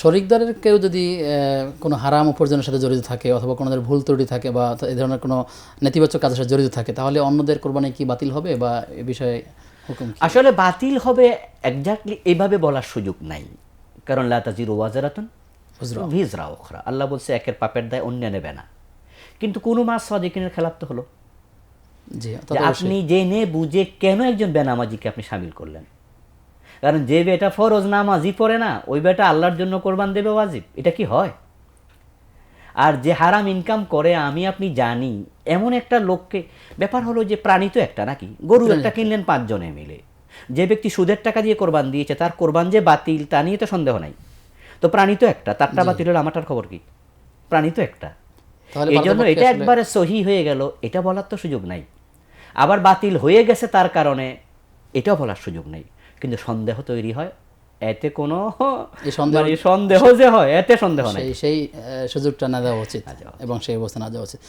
শরিকদারের কেউ যদি কোনো হারাম উপার্জনের সাথে জড়িত থাকে অথবা কোনো ভুল ত্রুটি থাকে বা এ ধরনের কোনো নেতিবাচক কাজের সাথে জড়িত থাকে তাহলে অন্যদের কোরবানি কি বাতিল হবে বা এ বিষয়ে হুকুম আসলে বাতিল হবে একজাক্টলি এইভাবে বলার সুযোগ নাই। কারণ লাতাজির ওয়াজারাতুন ভিজরা ওখরা আল্লাহ বলছে একের পাপের দায় অন্য নেবে না। কিন্তু কোনো মাস সাদিকিনের খেলাপ তো হলো। আপনি জেনে বুঝে কেন একজন বেনামাজিকে আপনি সামিল করলেন? কারণ যে বেটা ফরজ নামাজি পড়ে না ওই বেটা আল্লাহর জন্য কোরবান দেবে ওয়াজিব। এটা কি হয়? আর যে হারাম ইনকাম করে আমি আপনি জানি এমন একটা লোককে ব্যাপার হলো যে প্রাণী তো একটা নাকি? গরু একটা কিনলেন পাঁচজনে মিলে। যে ব্যক্তি সুদের টাকা দিয়ে কোরবান দিয়েছে তার কোরবান যে বাতিল তা নিয়ে তো সন্দেহ নাই। তো প্রাণী তো একটা তারটা বাতিল হলো আমারটার খবর কি? প্রাণী তো একটা। এই জন্য এটা একবারে সহি হয়ে গেল এটা বলার তো সুযোগ নাই। আবার বাতিল হয়ে গেছে তার কারণে এটাও বলার সুযোগ নেই। কিন্তু সন্দেহ তৈরি হয়। এতে কোনো সন্দেহ- মানে যে হয় এতে সন্দেহ নাই। সেই সুযোগটা না দেওয়া উচিত। এবং সেই অবস্থা না দেওয়া উচিত।